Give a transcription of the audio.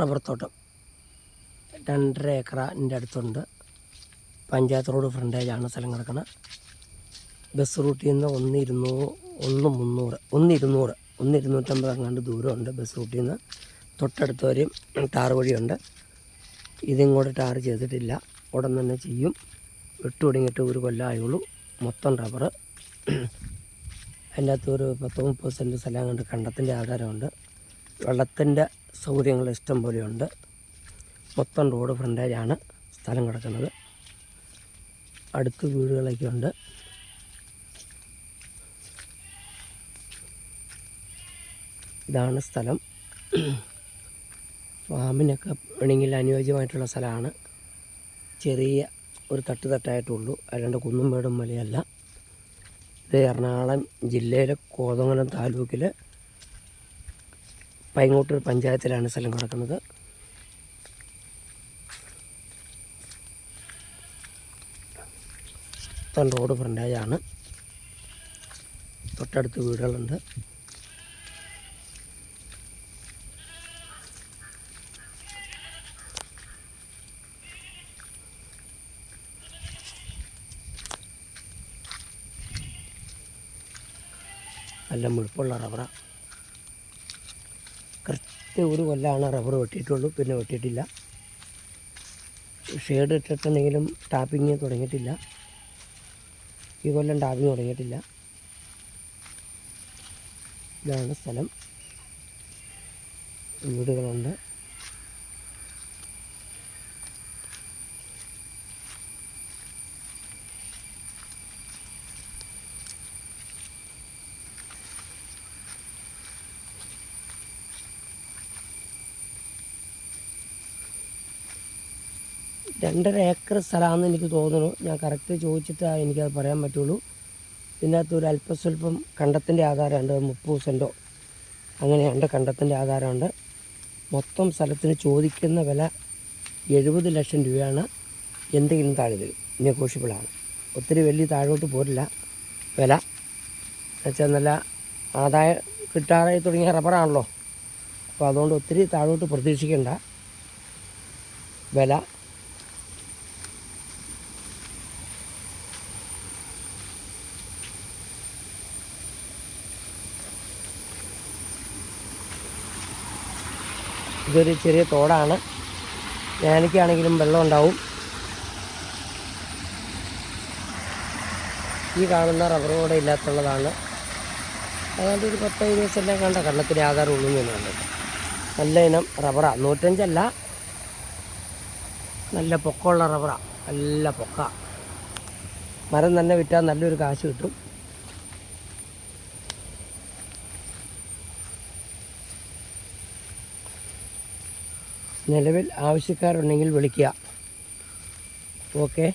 Rubber തോട്ടം രണ്ടര ഏക്കറിന്റെ അടുത്തുണ്ട്. പഞ്ചായത്ത് റോഡ് ഫ്രണ്ടേജാണ് സ്ഥലം കിടക്കുന്നത് ബസ് റൂട്ടിൽ നിന്ന് ഒന്ന് ഇരുന്നൂറ് ഒന്ന് മുന്നൂറ് ഒന്ന് ഇരുന്നൂറ് ഒന്ന് ഇരുന്നൂറ്റമ്പത് അങ്ങാണ്ട് ദൂരമുണ്ട് ബസ് റൂട്ടിൽ നിന്ന്. തൊട്ടടുത്ത് വരെയും ടാർ വഴിയുണ്ട്. ഇതിങ്ങോട്ട് ടാർ ചെയ്തിട്ടില്ല. ഉടൻ തന്നെ ചെയ്യും. വിട്ടു തുടങ്ങിയിട്ട് ഒരു കൊല്ലമായുള്ളൂ മൊത്തം റബ്ബർ അതിന്റെ അകത്ത് ഒരു പത്ത് മുപ്പത് സെന്റ് സ്ഥലം കണ്ട് കണ്ടത്തിന്റെ ആധാരമുണ്ട്. വെള്ളത്തിന്റെ സൗകര്യങ്ങൾ ഇഷ്ടം പോലെയുണ്ട്. മൊത്തം റോഡ് ഫ്രണ്ടേജാണ് സ്ഥലം കിടക്കുന്നത്. അടുത്ത് വീടുകളൊക്കെ ഉണ്ട്. ഇതാണ് സ്ഥലം. ഫാമിനൊക്കെ വേണമെങ്കിൽ അനുയോജ്യമായിട്ടുള്ള സ്ഥലമാണ്. ചെറിയ ഒരു തട്ട് തട്ടായിട്ടുള്ളൂ. അല്ലാണ്ട് കുന്നും മേടും മലയല്ല. ഇത് എറണാകുളം ജില്ലയിലെ കോതമംഗലം താലൂക്കിൽ പൈങ്ങോട്ടൂർ പഞ്ചായത്തിലാണ് സ്ഥലം കിടക്കുന്നത്. റോഡ് ഫ്രണ്ടേജാണ് തൊട്ടടുത്ത് വീടുകളുണ്ട്. നല്ല മുഴുപ്പുള്ള റബ്ബറാണ് കറക്റ്റ് ഒരു കൊല്ലമാണ് റബ്ബർ വെട്ടിയിട്ടുള്ളൂ. പിന്നെ വെട്ടിയിട്ടില്ല. ഷെയ്ഡ് ഇട്ടിട്ടുണ്ടെങ്കിലും ടാപ്പിങ് തുടങ്ങിയിട്ടില്ല. ഈ കൊല്ലം ടാപ്പിങ് തുടങ്ങിയിട്ടില്ല. ഇതാണ് സ്ഥലം. വീടുകളുണ്ട്. രണ്ടര ഏക്കർ സ്ഥലമാണെന്ന് എനിക്ക് തോന്നുന്നു. ഞാൻ കറക്റ്റ് ചോദിച്ചിട്ട് എനിക്കത് പറയാൻ പറ്റുള്ളൂ. ഇതിനകത്ത് ഒരു അല്പസ്വല്പം കണ്ടത്തിന്റെ ആധാരമുണ്ട്. മുപ്പത് സെന്റോ അങ്ങനെയുണ്ട് കണ്ടത്തിന്റെ ആധാരമുണ്ട്. മൊത്തം സ്ഥലത്തിന് ചോദിക്കുന്ന വില എഴുപത് ലക്ഷം രൂപയാണ്. എന്തെങ്കിലും താഴെ തരും നെഗോഷ്യബിളാണ്. ഒത്തിരി വലിയ താഴോട്ട് പോരില്ല. വില. എന്നുവെച്ചാൽ നല്ല ആദായം കിട്ടാറായി തുടങ്ങിയ റബ്ബറാണല്ലോ. അപ്പോൾ അതുകൊണ്ട് ഒത്തിരി താഴോട്ട് പ്രതീക്ഷിക്കേണ്ട. വില. ഇതൊരു ചെറിയ തോടാണ്. ഞാനിക്കാണെങ്കിലും വെള്ളം ഉണ്ടാവും ഈ കാണുന്ന റബ്ബർ കൂടെ ഇല്ലാത്തുള്ളതാണ്. അതുകൊണ്ട് ഒരു പത്ത് ഇരുപത് സെന്റേ കണ്ട കണ്ണത്തിന് ആധാരം ഉള്ളൂ എന്ന് കണ്ടത് നല്ല ഇനം റബ്ബറാണ് നൂറ്റഞ്ചല്ല. നല്ല പൊക്കമുള്ള റബ്ബറാണ് നല്ല പൊക്ക. മരം തന്നെ വിറ്റാൽ നല്ലൊരു കാശ് കിട്ടും. നിലവിൽ ആവശ്യക്കാരുണ്ടെങ്കിൽ വിളിക്കുക. ഓക്കെ?